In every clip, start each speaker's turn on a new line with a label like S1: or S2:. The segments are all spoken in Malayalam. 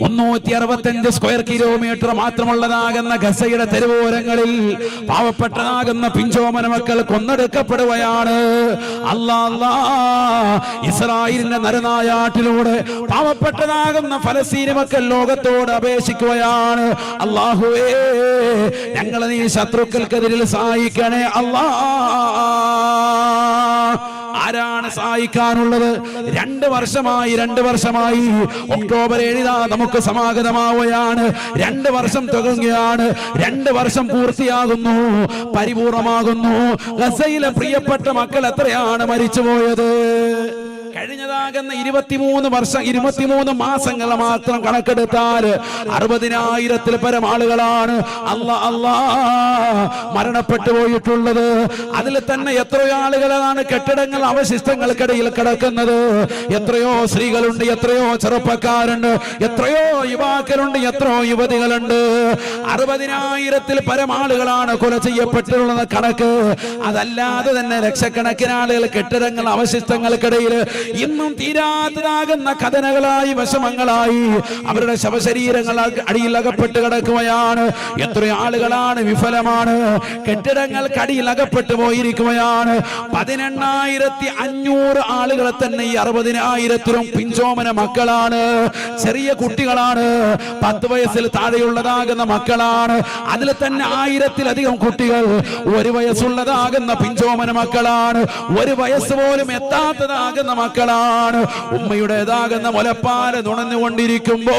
S1: മുന്നൂറ്റി അറുപത്തഞ്ച് സ്ക്വയർ കിലോമീറ്റർ മാത്രമുള്ളതാകുന്ന ഗസയുടെ തെരുവോരങ്ങളിൽ പാവപ്പെട്ടതാകുന്ന പിഞ്ചോമന മക്കൾ കൊന്നെടുക്കപ്പെടുകയാണ്. അല്ലാ ഇസ്രായേലിന്റെ നരനായാട്ടിലൂടെ പാവപ്പെട്ടതാകുന്ന ഫലസ്തീന മക്കൾ ലോകത്തോട് അപേക്ഷിക്കുകയാണ്. അള്ളാഹുവേ ഞങ്ങളെ നീ ശത്രുക്കൾക്കെതിരിൽ സഹായിക്കണേ അല്ലാ. സഹായിക്കാനുള്ളത്. രണ്ട് വർഷമായി രണ്ട് വർഷമായി. ഒക്ടോബർ ഏഴിതാ നമുക്ക് സമാഗതമാവുകയാണ്. രണ്ട് വർഷം തുടങ്ങുകയാണ് രണ്ട് വർഷം പൂർത്തിയാകുന്നു. പരിപൂർണമാകുന്നു. ഗസയിലെ പ്രിയപ്പെട്ട മക്കൾ എത്രയാണ് മരിച്ചുപോയത്? കഴിഞ്ഞതാകുന്ന ഇരുപത്തിമൂന്ന് വർഷം ഇരുപത്തിമൂന്ന് മാസങ്ങൾ മാത്രം കണക്കെടുത്താൽ അറുപതിനായിരത്തിൽ പരം ആളുകളാണ് അല്ല അല്ലാ മരണപ്പെട്ടു പോയിട്ടുള്ളത്. അതിൽ തന്നെ എത്രയോ ആളുകളാണ് കെട്ടിടങ്ങൾ അവശിഷ്ടങ്ങൾക്കിടയിൽ കിടക്കുന്നത്. എത്രയോ സ്ത്രീകളുണ്ട് എത്രയോ ചെറുപ്പക്കാരുണ്ട് എത്രയോ യുവാക്കളുണ്ട് എത്രയോ യുവതികളുണ്ട്. അറുപതിനായിരത്തിൽ പരം ആളുകളാണ് കൊല ചെയ്യപ്പെട്ടുള്ളത് കണക്ക്. അതല്ലാതെ തന്നെ ലക്ഷക്കണക്കിന് ആളുകൾ കെട്ടിടങ്ങൾ അവശിഷ്ടങ്ങൾക്കിടയിൽ ഇന്നും തീരാത്തതാകുന്ന കഥനകളായി വശമങ്ങളായി അവരുടെ ശവശരീരങ്ങൾ അടിയിൽ അകപ്പെട്ട് കിടക്കുകയാണ്. എത്ര ആളുകളാണ് വിഫലമാണ്. കെട്ടിടങ്ങൾക്ക് അടിയിൽ അകപ്പെട്ടു പോയിരിക്കുകയാണ്. പതിനെണ്ണായിരത്തി അഞ്ഞൂറ് ആളുകളെ തന്നെ ഈ അറുപതിനായിരത്തിലും പിഞ്ചോമന മക്കളാണ്. ചെറിയ കുട്ടികളാണ്. പത്ത് വയസ്സിൽ താഴെയുള്ളതാകുന്ന മക്കളാണ്. അതിൽ തന്നെ ആയിരത്തിലധികം കുട്ടികൾ ഒരു വയസ്സുള്ളതാകുന്ന പിഞ്ചോമന മക്കളാണ്. ഒരു വയസ്സ് പോലും എത്താത്തതാകുന്ന മക്കളാണ്. ഉമ്മയുടേതാകുന്ന മുലപ്പാൽ നുണഞ്ഞുകൊണ്ടിരിക്കുമ്പോ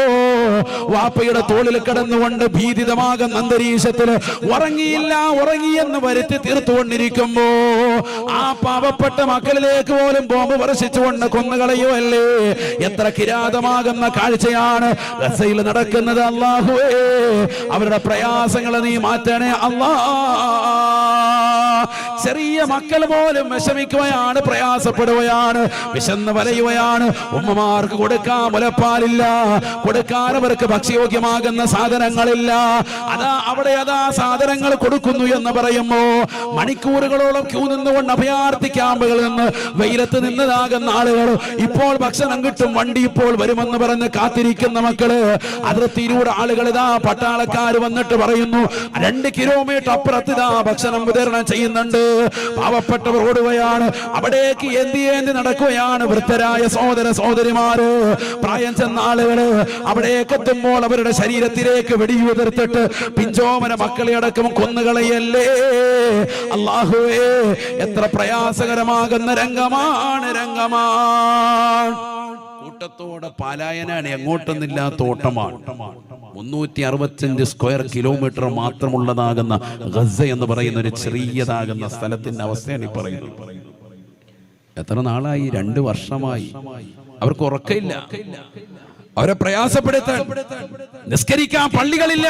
S1: വാപ്പയുടെ തോളിൽ കിടന്നുകൊണ്ട് ഭീതിതമാകുന്ന അന്തരീക്ഷത്തിൽ ഉറങ്ങിയില്ല ഉറങ്ങിയെന്ന് വരുത്തി തീർത്തുകൊണ്ടിരിക്കുമ്പോ ആ പാവപ്പെട്ട മക്കളിലേക്ക് പോലും ബോംബ് വർഷിച്ചുകൊണ്ട് കൊന്നുകളയുമല്ലേ എത്ര കിരാതമാകുന്ന കാഴ്ചയാണ് ഗസയിൽ നടക്കുന്നത് അള്ളാഹുവേ അവരുടെ പ്രയാസങ്ങളെ നീ മാറ്റണേ അള്ളാ ചെറിയ മക്കൾ പോലും വിഷമിക്കുകയാണ് പ്രയാസപ്പെടുകയാണ് വിശന്ന് വലയുകയാണ്. ഉമ്മമാർക്ക് കൊടുക്കാൻ മുലപ്പാലില്ല. കൊടുക്കാൻ അവർക്ക് ഭക്ഷ്യയോഗ്യമാകുന്ന സാധനങ്ങളില്ല. അതാ അവിടെ അതാ സാധനങ്ങൾ കൊടുക്കുന്നു എന്ന് പറയുമ്പോ മണിക്കൂറുകളോളം ക്യൂ നിന്നുകൊണ്ട് അഭയാർത്ഥി ക്യാമ്പുകളിൽ നിന്ന് വെയിലത്ത് നിന്നതാകുന്ന ആളുകൾ ഇപ്പോൾ ഭക്ഷണം കിട്ടും വണ്ടി ഇപ്പോൾ വരുമെന്ന് പറഞ്ഞ് കാത്തിരിക്കുന്ന മക്കൾ അതിർത്തിയിലൂടെ ആളുകൾ ഇതാ പട്ടാളക്കാർ വന്നിട്ട് പറയുന്നു രണ്ട് കിലോമീറ്റർ അപ്പുറത്ത് ഇതാ ഭക്ഷണം വിതരണം ചെയ്യുന്നുണ്ട് പാവപ്പെട്ടവർ ഓടുകയാണ് അവിടേക്ക് എന്തി എന്തി നടക്കുകയാണ് വൃദ്ധരായ സഹോദര സഹോദരിമാര്. പ്രായം ചെന്ന ആളുകൾ അവിടേക്ക് എത്തുമ്പോൾ അവരുടെ ശരീരത്തിലേക്ക് വെടിയുതിർത്തിട്ട് പിഞ്ചോമന മക്കളെ അടക്കം കൊന്നുകളയല്ലേ? അള്ളാഹുവേ എത്ര പ്രയാസകരമാകുന്ന രംഗമാണ് രംഗമാണ്. കൂട്ടത്തോടെ പലായനാണ് എങ്ങോട്ടൊന്നില്ലാത്ത ഓട്ടമാണ്. മുന്നൂറ്റി അറുപത്തഞ്ച് സ്ക്വയർ കിലോമീറ്റർ മാത്രമുള്ളതാകുന്ന ഗസ എന്ന് പറയുന്ന ഒരു ചെറിയതാകുന്ന സ്ഥലത്തിന്റെ അവസ്ഥയാണ് ഈ പറയുന്നത്. എത്ര നാളായി? രണ്ട് വർഷമായി. അവർക്ക് ഉറക്കയില്ല അവരെ പ്രയാസപ്പെടുത്താൻ നിസ്കരിക്കാൻ പള്ളികളില്ല.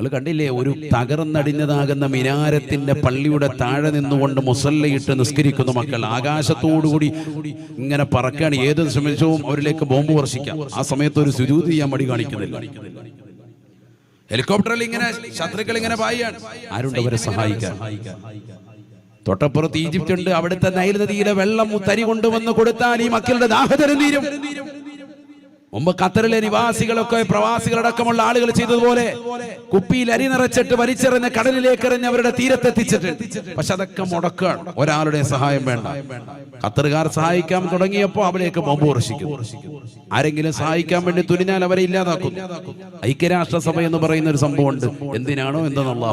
S1: നിങ്ങൾ കണ്ടില്ലേ? ഒരു തകർന്നടിഞ്ഞതാകുന്ന മിനാരത്തിന്റെ പള്ളിയുടെ താഴെ നിന്നുകൊണ്ട് മുസല്ലയിട്ട് നിസ്കരിക്കുന്ന മക്കൾ. ആകാശത്തോടുകൂടി ഇങ്ങനെ പറക്കാണ്. ഏത് ശ്രമിച്ചവും അവരിലേക്ക് ബോംബ് വർഷിക്കാം. ആ സമയത്ത് ഒരു സുരൂതി ചെയ്യാൻ മടി കാണിക്കുന്നില്ല. ഹെലികോപ്റ്ററിൽ ഇങ്ങനെ ശത്രുക്കൾ ഇങ്ങനെ പായാണ് ആരുണ്ട് അവരെ സഹായിക്കാൻ? തൊട്ടപ്പുറത്ത് ഈജിപ്റ്റ് ഉണ്ട് അവിടുത്തെ നൈൽ നദിയിലെ വെള്ളം തരി കൊണ്ടുവന്ന് കൊടുത്താൽ ഈ മക്കളുടെ ദാഹതരം തീരും. മുമ്പ് ഖത്തറിലെ നിവാസികളൊക്കെ പ്രവാസികളടക്കമുള്ള ആളുകൾ ചെയ്തതുപോലെ കുപ്പിയിൽ അരി നിറച്ചിട്ട് വലിച്ചെറിഞ്ഞ കടലിലേക്ക് എറിഞ്ഞ് അവരുടെ തീരത്തെത്തിച്ചിട്ടുണ്ട് പക്ഷെ അതൊക്കെ മുടക്കുകയാണ് ഒരാളുടെ സഹായം വേണ്ട. ഖത്തറുകാർ സഹായിക്കാൻ തുടങ്ങിയപ്പോൾ അവിടെയൊക്കെ ബോംബ് വർഷിക്കും ആരെങ്കിലും സഹായിക്കാൻ വേണ്ടി തുനിഞ്ഞാൽ അവരെ ഇല്ലാതാക്കും. ഐക്യരാഷ്ട്രസഭ എന്ന് പറയുന്ന ഒരു സംഭവമുണ്ട്. എന്തിനാണോ എന്തെന്നുള്ള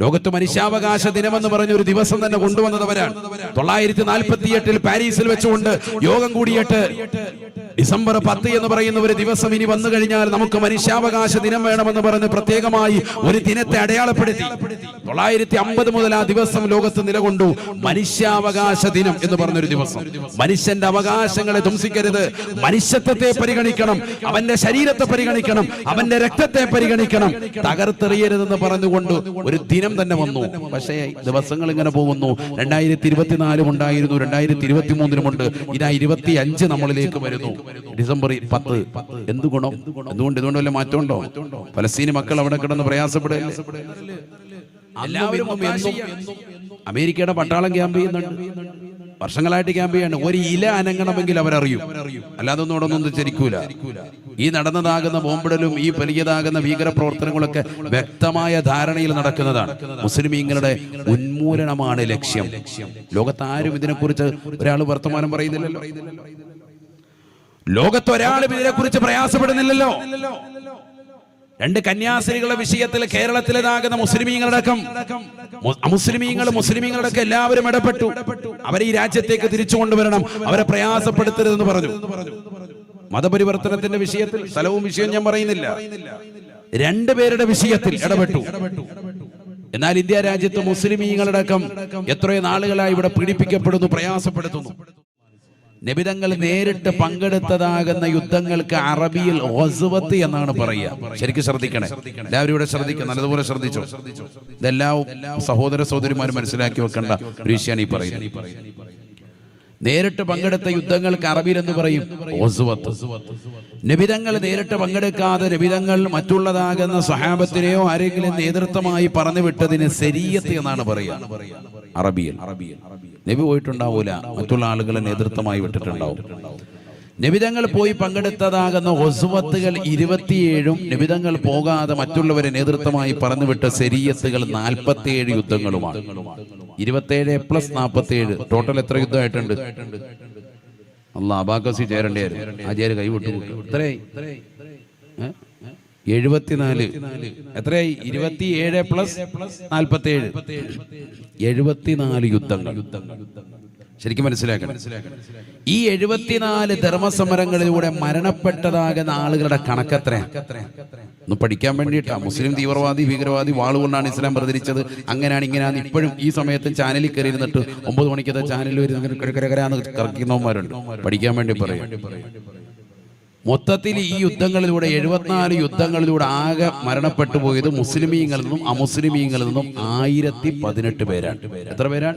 S1: ലോകത്ത് മനുഷ്യാവകാശ ദിനമെന്ന് പറഞ്ഞ ഒരു ദിവസം തന്നെ കൊണ്ടുവന്നതവരാണ് തൊള്ളായിരത്തി നാൽപ്പത്തി എട്ടിൽ പാരീസിൽ വെച്ചുകൊണ്ട് യോഗം കൂടിയിട്ട് ഡിസംബർ പത്ത് എന്ന് പറയുന്ന ഒരു ദിവസം ഇനി വന്നു കഴിഞ്ഞാൽ നമുക്ക് മനുഷ്യാവകാശ ദിനം വേണമെന്ന് പറഞ്ഞ് പ്രത്യേകമായി ഒരു ദിനത്തെ അടയാളപ്പെടുത്തി. തൊള്ളായിരത്തി അമ്പത് മുതൽ ആ ദിവസം ലോകത്ത് നിലകൊണ്ടു മനുഷ്യാവകാശ ദിനം എന്ന് പറഞ്ഞൊരു ദിവസം. മനുഷ്യന്റെ അവകാശങ്ങളെ ധ്വംസിക്കരുത്. മനുഷ്യത്വത്തെ പരിഗണിക്കണം. അവന്റെ ശരീരത്തെ പരിഗണിക്കണം. അവന്റെ രക്തത്തെ പരിഗണിക്കണം. തകർത്തെറിയരുതെന്ന് പറഞ്ഞുകൊണ്ട് ഒരു ദിനം തന്നെ വന്നു. പക്ഷേ ദിവസങ്ങൾ ഇങ്ങനെ പോകുന്നു. രണ്ടായിരത്തി ഇരുപത്തിനാലും ഉണ്ടായിരുന്നു. രണ്ടായിരത്തി ഇരുപത്തി മൂന്നിലുമുണ്ട് ഇതാ ഇരുപത്തി അഞ്ച് നമ്മളിലേക്ക് വരുന്നു. ഡിസംബർ പത്ത്. എന്ത് ഗുണം? എന്തുകൊണ്ട്? ഇതുകൊണ്ട് വല്ല മാറ്റമുണ്ടോ? ഫലസ്തീനി മക്കൾ അവിടെ കിടന്ന് പ്രയാസപ്പെടില്ലേ എല്ലാവരും അമേരിക്കയുടെ പട്ടാളം ക്യാമ്പ് ചെയ്യുന്നുണ്ട്. വർഷങ്ങളായിട്ട് ക്യാമ്പ് ചെയ്യാണ് ഒരു ഇല അനങ്ങണമെങ്കിൽ അവരറിയും. അല്ലാതെ ഒന്നും ഇവിടെ ഒന്നും ചരിക്കൂല ഈ നടന്നതാകുന്ന ബോംബിടലും ഈ വലിയതാകുന്ന ഭീകര പ്രവർത്തനങ്ങളൊക്കെ വ്യക്തമായ ധാരണയിൽ നടക്കുന്നതാണ്. മുസ്ലിമീങ്ങളുടെ ഉന്മൂലനമാണ് ലക്ഷ്യം. ലോകത്ത് ആരും ഇതിനെക്കുറിച്ച് ഒരാൾ വർത്തമാനം പറയുന്നില്ലല്ലോ. ലോകത്ത് ഒരാളും ഇതിനെക്കുറിച്ച് പ്രയാസപ്പെടുന്നില്ലല്ലോ. രണ്ട് കന്യാസ്ത്രീകളുടെ വിഷയത്തിൽ കേരളത്തിലേതാകുന്ന മുസ്ലിമീങ്ങളടക്കം. മു- അമുസ്ലിമീങ്ങൾ മുസ്ലിമീങ്ങളടക്കം എല്ലാവരും ഇടപെട്ടു. അവരെ ഈ രാജ്യത്തേക്ക് തിരിച്ചു കൊണ്ടുവരണം. അവരെ പ്രയാസപ്പെടുത്തരുതെന്ന് പറഞ്ഞു. മതപരിവർത്തനത്തിന്റെ വിഷയത്തിൽ സ്ഥലവും വിഷയവും ഞാൻ പറയുന്നില്ല. രണ്ടുപേരുടെ വിഷയത്തിൽ ഇടപെട്ടു. എന്നാൽ ഇന്ത്യ രാജ്യത്ത് മുസ്ലിമീങ്ങളടക്കം എത്രയോ നാളുകളായി ഇവിടെ പീഡിപ്പിക്കപ്പെടുന്നു പ്രയാസപ്പെടുത്തുന്നു. നബിതങ്ങൾ നേരിട്ട് പങ്കെടുത്തതാകുന്ന യുദ്ധങ്ങൾക്ക് അറബിയിൽ ഒസുവത്ത് എന്നാണ് പറയുക. ശരിക്കും ശ്രദ്ധിക്കണേ. എല്ലാവരും ഇവിടെ ശ്രദ്ധിക്കണം. നല്ലതുപോലെ ശ്രദ്ധിച്ചു? ഇതെല്ലാം സഹോദര സഹോദരിമാരും മനസ്സിലാക്കി വെക്കേണ്ട ഒരു വിഷയമാണ് ഈ പറയുന്നത്. നേരിട്ട് പങ്കെടുത്ത യുദ്ധങ്ങൾക്ക് അറബിൽ എന്ന് പറയും. നബിതങ്ങൾ നേരിട്ട് പങ്കെടുക്കാതെ നബിതങ്ങൾ മറ്റുള്ളതാകുന്ന സഹാബത്തിനെയോ ആരെങ്കിലും നേതൃത്വമായി പറഞ്ഞു വിട്ടതിന് ശരീരത്ത് എന്നാണ് പറയുക. അറബിയിൽ. നബി പോയിട്ടുണ്ടാവൂല. മറ്റുള്ള ആളുകളെ നേതൃത്വമായി വിട്ടിട്ടുണ്ടാവും. നബിതങ്ങൾ പോയി പങ്കെടുത്തതാകുന്ന ഒസുവത്തുകൾ ഇരുപത്തിയേഴും നിബിതങ്ങൾ പോകാതെ മറ്റുള്ളവരെ നേതൃത്വമായി പറഞ്ഞുവിട്ട ശരീയത്തുകൾ നാൽപ്പത്തിയേഴ് യുദ്ധങ്ങളുമാണ്. ഇരുപത്തേഴ് പ്ലസ് നാൽപ്പത്തിയേഴ്. ടോട്ടൽ എത്ര യുദ്ധമായിട്ടുണ്ട്? അല്ല അബാക്കസി ചേരേണ്ടിയായിരുന്നു ആചാര്യ കൈവിട്ടു എത്രയായി? എഴുപത്തിനാല്. എത്രയായി? ഇരുപത്തിയേഴ് പ്ലസ് നാൽപ്പത്തിയേഴ്. എഴുപത്തിനാല് യുദ്ധങ്ങൾ യുദ്ധങ്ങൾ. ശരിക്കും മനസ്സിലാക്കണം. ഈ എഴുപത്തിനാല് ധർമ്മസമരങ്ങളിലൂടെ മരണപ്പെട്ടതാകുന്ന ആളുകളുടെ കണക്കത്ര ഒന്ന് പഠിക്കാൻ വേണ്ടിയിട്ടാ. മുസ്ലിം തീവ്രവാദി ഭീകരവാദി വാളുകൊണ്ടാണ് ഇസ്ലാം പ്രചരിച്ചത്. അങ്ങനെയാണ് ഇങ്ങനെയാണ്. ഇപ്പോഴും ഈ സമയത്ത് ചാനലിൽ കയറി ഇരുന്നിട്ട് ഒമ്പത് മണിക്കത്തെ ചാനലിൽ വരുന്ന കരകരാന്ന് കറക്കുന്നവന്മാരുണ്ട്. പഠിക്കാൻ വേണ്ടി പറയും. മൊത്തത്തിൽ ഈ യുദ്ധങ്ങളിലൂടെ എഴുപത്തിനാല് യുദ്ധങ്ങളിലൂടെ ആകെ മരണപ്പെട്ടു പോയത് മുസ്ലിമീങ്ങളിൽ നിന്നും അമുസ്ലിമീങ്ങളിൽ നിന്നും ആയിരത്തി പതിനെട്ട് പേരാണ്. എത്ര പേരാണ്?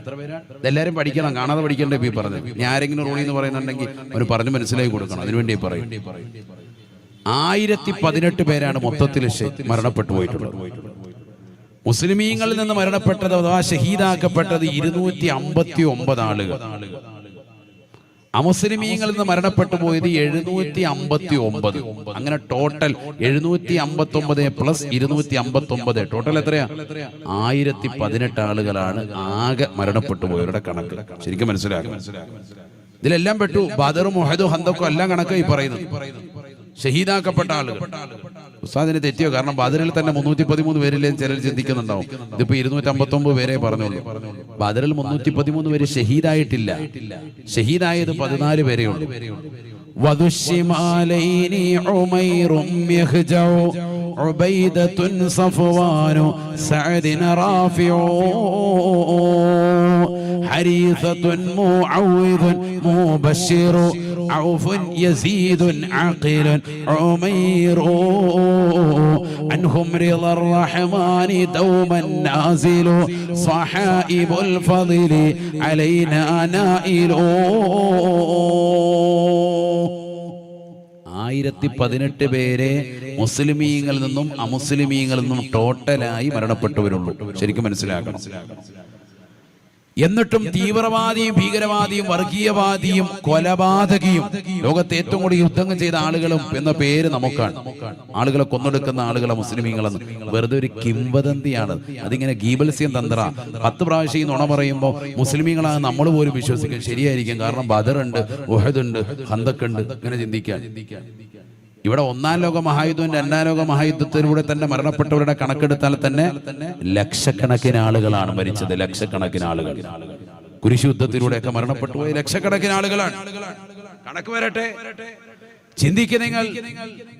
S1: എല്ലാവരും പഠിക്കണം കാണാതെ പഠിക്കേണ്ട ഈ പറഞ്ഞത്. ഇനി ആരെങ്കിലും റോളി എന്ന് പറയുന്നുണ്ടെങ്കിൽ അവർ പറഞ്ഞു മനസ്സിലാക്കി കൊടുക്കണം അതിനുവേണ്ടി പറയും. ആയിരത്തി പതിനെട്ട് പേരാണ് മൊത്തത്തിൽ മരണപ്പെട്ടു പോയിട്ടുള്ളത്. മുസ്ലിമീങ്ങളിൽ നിന്ന് മരണപ്പെട്ടത് അഥവാ ഷഹീദാക്കപ്പെട്ടത് ഇരുന്നൂറ്റി അമ്പത്തി ഒമ്പത് ആളുകൾ. അമുസ്ലിമീങ്ങളിൽ നിന്ന് മരണപ്പെട്ടു പോയത് എഴുന്നൂറ്റി അമ്പത്തി ഒമ്പത് അങ്ങനെ ടോട്ടൽ എഴുന്നൂറ്റി അമ്പത്തി ഒമ്പത് പ്ലസ് ഇരുന്നൂറ്റി അമ്പത്തി ഒമ്പത് ടോട്ടൽ എത്രയാ? ആയിരത്തി പതിനെട്ട് ആളുകളാണ് ആകെ മരണപ്പെട്ടു പോയവരുടെ കണക്ക്. ശരിക്കും മനസ്സിലാക്കണം ഇതിലെല്ലാം പെട്ടു. ബദറും മൊഹദും ഹന്തക്കും എല്ലാം കണക്കായി പറയുന്നത്. ഷഹീദാക്കപ്പെട്ട ആളുകൾ. ഉസ്താദിന് തെറ്റിയോ? കാരണം ബദറിൽ തന്നെ മുന്നൂറ്റി പതിമൂന്ന് പേരിലെ ചിലർ ചിന്തിക്കുന്നുണ്ടാവും. ഇതിപ്പോ ഇരുന്നൂറ്റി അമ്പത്തി ഒമ്പത് പേരെ പറഞ്ഞുള്ളൂ. ബദറിൽ മുന്നൂറ്റി പതിമൂന്ന് പേര് ഷഹീദായിട്ടില്ല. ഷഹീദായത് പതിനാല് പേരേ ഉള്ളൂ വധുഷിമാലൈനി ഉമൈറും യഹ്ജൗ عبيدة صفوان سعد رافع حريثة معوذ مبشر عوف يزيد عقيل عمير عنهم رضا الرحمن دوما نازل صحائب الفضل علينا نائل ആയിരത്തി പതിനെട്ട് പേരെ മുസ്ലിമീങ്ങളിൽ നിന്നും അമുസ്ലിമീങ്ങളിൽ നിന്നും ടോട്ടലായി മരണപ്പെട്ടവരുള്ളൂ. ശരിക്കും മനസ്സിലാക്കണം. എന്നിട്ടും തീവ്രവാദിയും ഭീകരവാദിയും വർഗീയവാദിയും കൊലപാതകിയും ലോകത്തെ ഏറ്റവും കൂടുതൽ യുദ്ധങ്ങൾ ചെയ്ത ആളുകളും എന്ന പേര് നമുക്കാണ്. ആളുകളെ കൊന്നെടുക്കുന്ന ആളുകളെ മുസ്ലിമീങ്ങളെന്ന്. വെറുതെ ഒരു കിംവദന്തിയാണ്. അതിങ്ങനെ ഗീബൽസ്യം തന്ത്ര. പത്ത് പ്രാവശ്യം നുണ പറയുമ്പോൾ മുസ്ലിമീങ്ങളാണ് നമ്മൾ പോലും വിശ്വസിക്കും ശരിയായിരിക്കും. കാരണം ബദറുണ്ട് ഉഹദുണ്ട് ഹന്തക്കുണ്ട്. ഇങ്ങനെ ചിന്തിക്കാൻ. ഇവിടെ ഒന്നാം ലോക മഹായുദ്ധവും രണ്ടാം ലോക മഹായുദ്ധത്തിലൂടെ തന്നെ മരണപ്പെട്ടവരുടെ കണക്കെടുത്താൽ തന്നെ ലക്ഷക്കണക്കിന് ആളുകളാണ് മരിച്ചത് ലക്ഷക്കണക്കിന് ആളുകൾ. കുരിശുദ്ധത്തിലൂടെയൊക്കെ മരണപ്പെട്ടു പോയി ലക്ഷക്കണക്കിന് ആളുകളാണ്. കണക്ക് വരട്ടെ? ചിന്തിക്കുക നിങ്ങൾ.